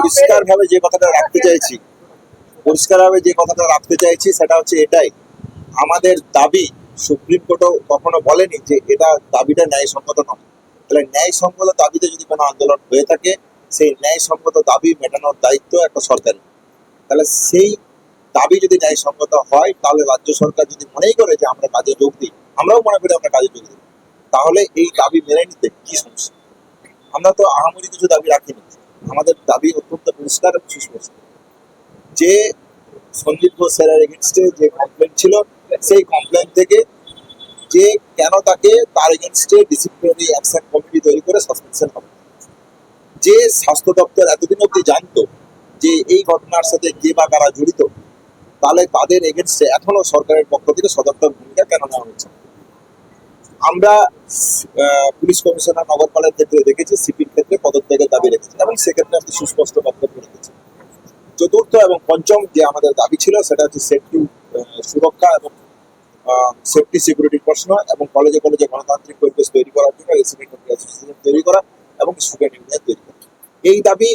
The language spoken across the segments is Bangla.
পরিষ্কার ভাবে যে কথাটা রাখতে চাইছি পরিষ্কার ভাবে যে কথাটা রাখতে চাইছি সেটা হচ্ছে এটাই। আমাদের দাবি সুপ্রিম কোর্টও কখনো বলেনি যে এটা দাবিটা ন্যায়সঙ্গত নয়। তাহলে ন্যায়সঙ্গত দাবিতে যদি কোনো আন্দোলন হয়ে থাকে, সেই ন্যায়সঙ্গত দাবি মেটানোর দায়িত্ব একটা সরকারের। তাহলে সেই দাবি যদি ন্যায়সঙ্গত হয়, তাহলে রাজ্য সরকার যদি মনেই করে যে আমরা কাজে যোগ দিই, আমরাও মনে করি আমরা কাজে যোগ দিই। তাহলে এই দাবি মেনে নিতে কি সমস্যা? আমরা তো আহামরি কিছু দাবি রাখিনি। আমাদের দাবি অত্যন্ত পরিষ্কার সুস্পষ্ট যে সন্দীপ ঘোষ স্যারের এগেনস্টে যে কমপ্লেন ছিল, সেই কমপ্লেন থেকে যে কেন তাকে তার এগেনস্টে ডিসিপ্লিনারি অ্যাকশন কমিটি তৈরি করে সাসপেনশন হবে যে স্বাস্থ্য দপ্তর এতদিন অব্দি জানতো যে এই ঘটনার সাথে কে বা কারা জড়িত, তাহলে তাদের এগেনস্টে এখনও সরকারের পক্ষ থেকে সদর্থক ভূমিকা কেন নেওয়া হচ্ছে? আমরা পুলিশ কমিশনার নগরপালের ক্ষেত্রে দেখেছি, সিপির ক্ষেত্রে পদত্যাগের দাবি রেখেছি এবং সেক্ষেত্রে আপনি সুস্পষ্ট বক্তব্য রেখেছেন। চতুর্থ এবং পঞ্চম যে আমাদের দাবি ছিল, সেটা হচ্ছে সেফটি সুরক্ষা এবং সেফটি সিকিউরিটির প্রশ্ন এবং কলেজে কলেজে গণতান্ত্রিক পরিবেশ তৈরি করার জন্য রেসিডেন্ট অ্যাসোসিয়েশন তৈরি করা এবং স্টুডেন্ট ইউনিয়ন তৈরি করা। এই দাবি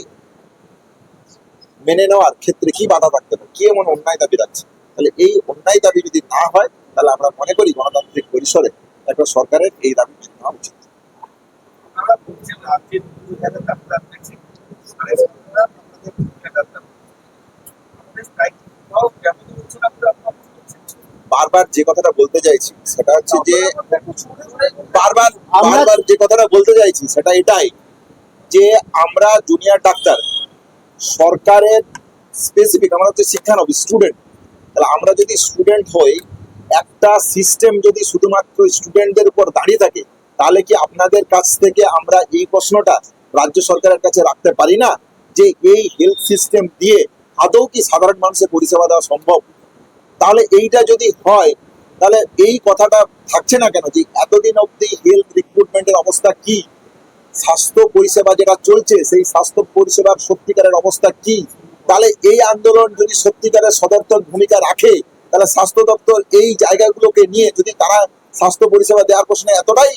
মেনে নেওয়ার ক্ষেত্রে কি বাধা থাকতে পারে? কি এমন অন্যায় দাবি রাখছে? তাহলে এই অন্যায় দাবি যদি না হয়, তাহলে আমরা মনে করি গণতান্ত্রিক পরিসরে একটা সরকারের এই দাবি মেনে নেওয়া উচিত। বারবার যে কথাটা বলতে চাইছি সেটা হচ্ছে যে বারবার বারবার যে কথাটা বলতে চাইছি সেটা এটাই যে আমরা জুনিয়র ডাক্তার সরকারের স্পেসিফিক আমরা হচ্ছে শিক্ষানবী স্টুডেন্ট তাহলে আমরা যদি স্টুডেন্ট হই একটা সিস্টেম যদি শুধুমাত্র স্টুডেন্টদের উপর দাঁড়িয়ে থাকে, তাহলে কি আপনাদের কাছ থেকে আমরা এই প্রশ্নটা রাজ্য সরকারের কাছে রাখতে পারি না? যে এই হেলথ সিস্টেম দিয়ে আদৌ কি সাধারণ মানুষের পরিষেবা দেওয়া সম্ভব? তাহলে এইটা যদি হয়, তাহলে এই কথাটা থাকছে না কেন? যে এতদিন অবধি হেলথ রিক্রুটমেন্টের অবস্থা কি? স্বাস্থ্য পরিষেবা যেটা চলছে, সেই স্বাস্থ্য পরিষেবার সত্যিকারের অবস্থা কি? তাহলে এই আন্দোলন যদি সত্যিকারের সদর্থক ভূমিকা রাখে তাহলে স্বাস্থ্য দপ্তর এই জায়গাগুলোকে নিয়ে যদি তারা স্বাস্থ্য পরিষেবা দেওয়ার প্রশ্নে এতটাই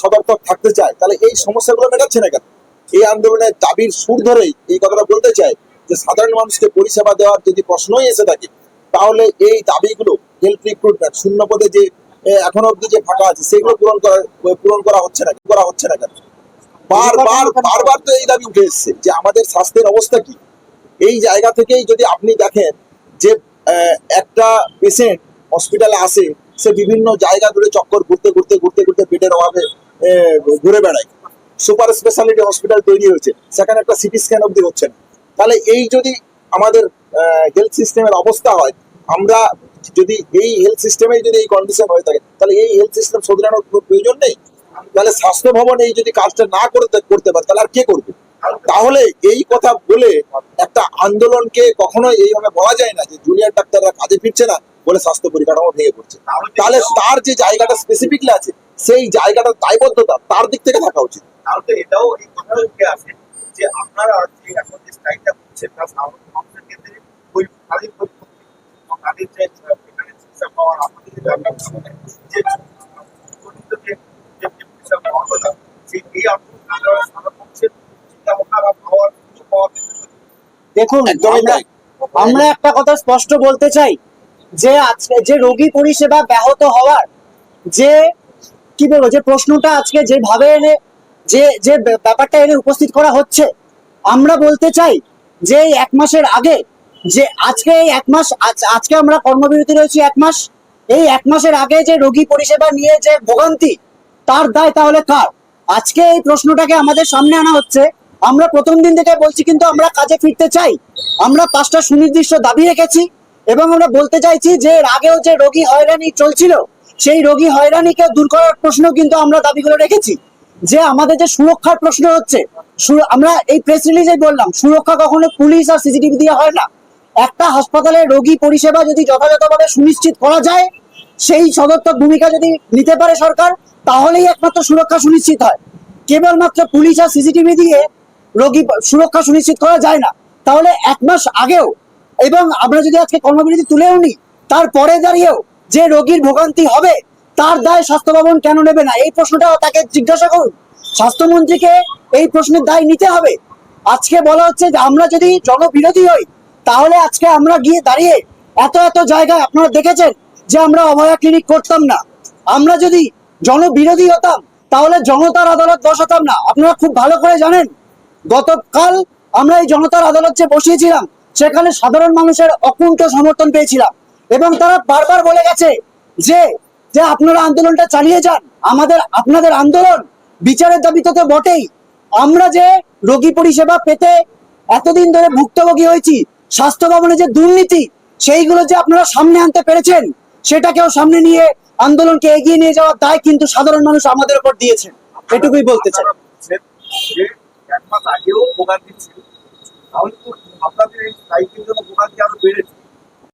সদর্থক থাকতে চায়, তাহলে এই সমস্যাগুলো মেটাচ্ছে না কেন? এই আন্দোলনের দাবির সুর ধরেই এই কথাটা বলতে চাই যে সাধারণ মানুষকে পরিষেবা দেওয়ার যদি প্রশ্নই এসে থাকে, তাহলে এই দাবিগুলো হেলথ রিক্রুটমেন্ট শূন্য পদে যে এখনও অব্দি যে ফাঁকা আছে, সেগুলো পূরণ করা পূরণ করা হচ্ছে না, করা হচ্ছে না কেন? বারবার বারবার তো এই দাবি উঠে এসছে যে আমাদের স্বাস্থ্যের অবস্থা কি? এই জায়গা থেকেই যদি আপনি দেখেন যে একটা পেশেন্ট হসপিটালে আসে, সে বিভিন্ন জায়গা ধরে চক্কর ঘুরতে ঘুরতে ঘুরতে ঘুরতে পেটের অভাবে ঘুরে বেড়ায়। সুপার স্পেশালিটি হসপিটাল তৈরি হয়েছে, সেখানে একটা সিটি স্ক্যান অব্দি হচ্ছে না। তাহলে এই যদি আমাদের হেলথ সিস্টেমের অবস্থা হয়, আমরা যদি এই হেলথ সিস্টেমে যদি এই কন্ডিশন হয়ে থাকে, তাহলে এই হেলথ সিস্টেম শোধরানোর কোনো প্রয়োজন নেই? তাহলে স্বাস্থ্য ভবন এই যদি কাজটা না করতে করতে পারে, তাহলে আর কে করবে? তাহলে এই কথা বলে একটা আন্দোলনকে কখনোই এইভাবে বলা যায় না যে জুনিয়র ডাক্তাররা কাজে ফিরছে না বলে স্বাস্থ্য পরিকাঠামো ভেঙে পড়ছে। তাহলে তার যে জায়গাটা স্পেসিফিকলি আছে, সেই জায়গাটার দায়বদ্ধতা তার দিক থেকে থাকা উচিত। তাহলে এটাও এই কথাটা উঠে আসে যে আপনারা যে এখন যে স্ট্রাইকটা করছেন তা ক্ষেত্রে ওই তাদের তাদের যে এখানে চিকিৎসা পাওয়ার আমাদের যে যে পাওয়ার কথা, সেই এই সাধারণ মানুষের চিন্তা ভাবনা বা পাওয়ার সুযোগ পাওয়ার ক্ষেত্রে দেখুন আমরা একটা কথা স্পষ্ট বলতে চাই যে আজকে যে রোগী পরিষেবা ব্যাহত হওয়ার যে কি বলব যে প্রশ্নটা আজকে যেভাবে এনে যে যে ব্যাপারটা এনে উপস্থিত করা হচ্ছে আমরা বলতে চাই যে এই এক মাসের আগে যে আজকে এই এক মাস আজকে আমরা কর্মবিরতি রয়েছি এক মাস এই এক মাসের আগে যে রোগী পরিষেবা নিয়ে যে ভোগান্তি তার দায় তাহলে কার? আজকে এই প্রশ্নটাকে আমাদের সামনে আনা হচ্ছে আমরা প্রথম দিন থেকে বলছি কিন্তু আমরা কাজে ফিরতে চাই। আমরা পাঁচটা সুনির্দিষ্ট দাবি রেখেছি এবং আমরা বলতে চাইছি যে আগেও যে রোগী হয়রানি চলছিল, সেই রোগী হয়রানিকে দূর করার প্রশ্ন কিন্তু আমরা দাবিগুলো রেখেছি। যে আমাদের যে সুরক্ষার প্রশ্ন হচ্ছে আমরা এই প্রেস রিলিজে বললাম, সুরক্ষা কখনো পুলিশ আর সিসিটিভি দিয়ে হয় না। একটা হাসপাতালে রোগী পরিষেবা যদি যথাযথভাবে সুনিশ্চিত করা যায়, সেই সদর্থক ভূমিকা যদি নিতে পারে সরকার, তাহলেই একমাত্র সুরক্ষা সুনিশ্চিত হয়। কেবলমাত্র পুলিশ আর সিসিটিভি দিয়ে রোগী সুরক্ষা সুনিশ্চিত করা যায় না। তাহলে এক মাস আগেও এবং আমরা যদি আজকে কর্মবিরতি তুলেও নিই তারপরে দাঁড়িয়েও যে রোগীর ভোগান্তি হবে, তার দায় স্বাস্থ্য ভবন কেন নেবে না? এই প্রশ্নটাও তাকে জিজ্ঞাসা করুন। স্বাস্থ্যমন্ত্রীকে এই প্রশ্নের দায় নিতে হবে। আজকে বলা হচ্ছে যে আমরা যদি জনবিরোধী হই, তাহলে আজকে আমরা গিয়ে দাঁড়িয়ে এত এত জায়গায় আপনারা দেখেছেন যে আমরা অভয়া ক্লিনিক করতাম না। আমরা যদি জনবিরোধী হতাম, তাহলে জনতার আদালত বসাতাম না। আপনারা খুব ভালো করে জানেন গতকাল আমরা এই জনতার আদালত যে বসিয়েছিলাম, সেখানে সাধারণ মানুষের অকুণ্ঠ সমর্থন পেয়েছিলাম এবং তারা বারবার বলে গেছে যে যে আপনারা আন্দোলনটা চালিয়ে যান, আমাদের, আপনাদের আন্দোলন বিচারের দাবিতে তো বটেই। আমরা যে রোগী পরিষেবা পেতে এতদিন ধরে ভুক্তভোগী হয়েছি, স্বাস্থ্য ভবনে যে দুর্নীতি, সেইগুলো যে আপনারা সামনে আনতে পেরেছেন, সেটাকেও সামনে নিয়ে আন্দোলনকে এগিয়ে নিয়ে যাওয়ার দায় কিন্তু সাধারণ মানুষ আমাদের উপর দিয়েছেন এটুকুই বলতে চাই। মাস আগেও ভোগান্তি ছিল।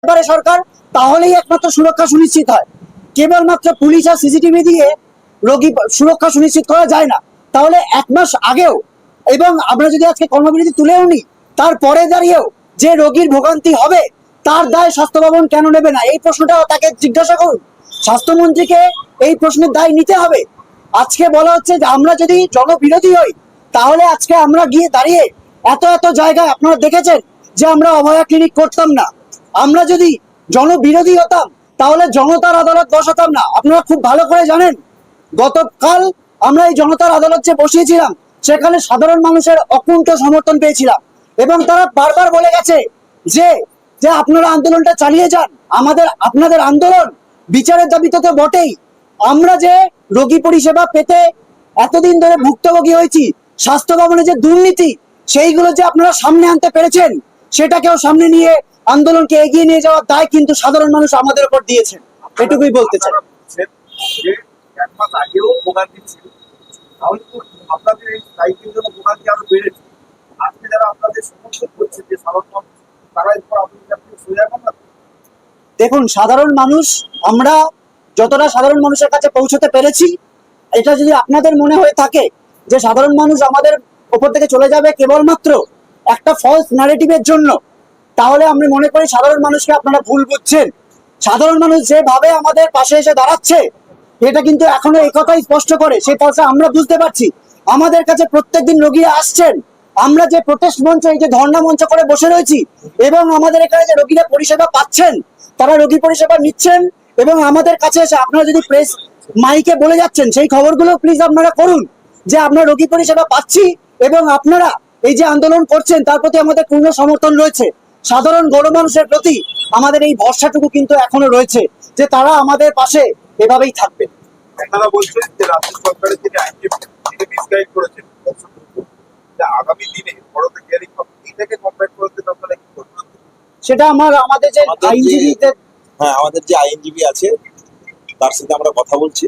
পারে সরকার, তাহলেই একমাত্র সুরক্ষা সুনিশ্চিত হয়। কেবলমাত্র পুলিশ আর সিসিটিভি দিয়ে রোগী সুরক্ষা সুনিশ্চিত করা যায় না। তাহলে এক মাস আগেও, এবং আমরা যদি আজকে কর্মবিরতি তুলেও নিই তারপরে দাঁড়িয়েও যে রোগীর ভোগান্তি হবে, তার দায় স্বাস্থ্য ভবন কেন নেবে না? এই প্রশ্নটা তাকে জিজ্ঞাসা করুন। স্বাস্থ্যমন্ত্রীকে এই প্রশ্নের দায় নিতে হবে। আজকে বলা হচ্ছে যে আমরা যদি জনবিরোধী হই তাহলে আজকে আমরা গিয়ে দাঁড়িয়ে এত এত জায়গায় আপনারা দেখেছেন যে আমরা অভয়া ক্লিনিক করতাম না। আমরা যদি জনবিরোধী হতাম, তাহলে জনতার আদালত বসাতাম না। আপনারা খুব ভালো করে জানেন, গতকাল আমরা এই জনতার আদালত যে বসিয়েছিলাম, সেখানে সাধারণ মানুষের অকুণ্ঠ সমর্থন পেয়েছিলাম। এবং তারা বারবার বলে গেছে যে যে আপনারা আন্দোলনটা চালিয়ে যান, আমাদের, আপনাদের আন্দোলন বিচারের দাবিতে তো বটেই। আমরা যে রোগী পরিষেবা পেতে এতদিন ধরে ভুক্তভোগী হয়েছি স্বাস্থ্য ভবনে যে দুর্নীতি, সেইগুলো যে আপনারা সামনে আনতে পেরেছেন, সেটাকেও সামনে নিয়ে আন্দোলনকে এগিয়ে নিয়ে যাওয়ার দায় কিন্তু সাধারণ মানুষ আমাদের উপর দিয়েছেন। এটুকুই বলতে চাই। দেখুন, সাধারণ মানুষ, আমরা যতটা সাধারণ মানুষের কাছে পৌঁছতে পেরেছি, এটা যদি আপনাদের মনে হয়ে থাকে যে সাধারণ মানুষ আমাদের ওপর থেকে চলে যাবে কেবলমাত্র একটা ফলস ন্যারেটিভের জন্য। তাহলে আমি মনে করি সাধারণ মানুষকে আপনারা ভুল বুঝছেন। সাধারণ মানুষ যেভাবে আমাদের পাশে এসে দাঁড়াচ্ছে, এটা কিন্তু এখনও এই কথাই স্পষ্ট করে। সেই পয়সা আমরা বুঝতে পারছি। আমাদের কাছে প্রত্যেকদিন রোগীরা আসছেন। আমরা যে প্রোটেস্ট মঞ্চ, এই যে ধর্ণা মঞ্চ করে বসে রয়েছি, এবং আমাদের এখানে যে রোগীরা পরিষেবা পাচ্ছেন, তারা রোগী পরিষেবা নিচ্ছেন, এবং আমাদের কাছে এসে আপনারা যদি প্রেস মাইকে বলে যাচ্ছেন, সেই খবরগুলো প্লিজ আপনারা করুন। যে আমরা রোগী পরিষেবা পাচ্ছি এবং আপনারা এই যে আন্দোলন করছেন তার প্রতি আমাদের পূর্ণ সমর্থন রয়েছে। সাধারণ গণমানুষের প্রতি আমাদের এই ভরসাটুকু কিন্তু এখনও রয়েছে যে তারা আমাদের পাশে এভাবেই থাকবে। আপনারা বলছেন যে রাজ্য সরকারের যিনি আইনজীবী তিনি মিসগাইড করেছেন আগামী দিনে বড়দের হিয়ারিং হবে এটাকে কম্পেয়ার করতে আপনারা কি করবেন সেটা আমার আমাদের যে আমাদের যে- আইনজীবীদের হ্যাঁ আমাদের যে আইনজীবী আছে তার সাথে আমরা কথা বলছি।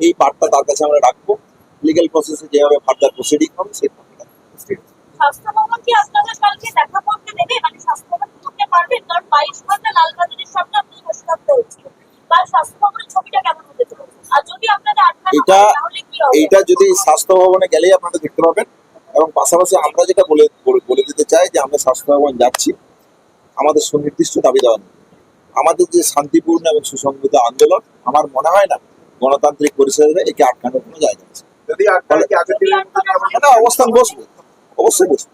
এই পার্টটা তার কাছে আমরা রাখব। লিগ্যাল প্রসেসে যেভাবে ফার্দার প্রসিডিং হবে দেবে? মানে এটা এইটা যদি স্বাস্থ্য ভবনে গেলেই আপনারা দেখতে পাবেন এবং পাশাপাশি আমরা যেটা বলে বলে- দিতে চাই যে আমরা স্বাস্থ্য ভবন যাচ্ছি। আমাদের সুনির্দিষ্ট দাবি দেওয়া নেই। আমাদের যে শান্তিপূর্ণ এবং সুসংগঠিত আন্দোলন আমার মনে হয় না গণতান্ত্রিক পরিষদে একে আটকানোর কোনো জায়গা আছে যদি অবস্থান বসবে। অবশ্যই বসবে।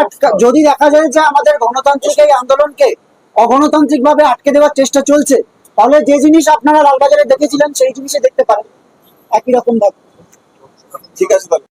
আটকা দেখা যায় যে আমাদের গণতান্ত্রিক এই আন্দোলনকে অগণতান্ত্রিক ভাবে আটকে দেওয়ার চেষ্টা চলছে তাহলে যে জিনিস আপনারা লালবাজারে দেখেছিলেন সেই জিনিসে দেখতে পারেন। একই রকম ভাবে। ঠিক আছে তাহলে।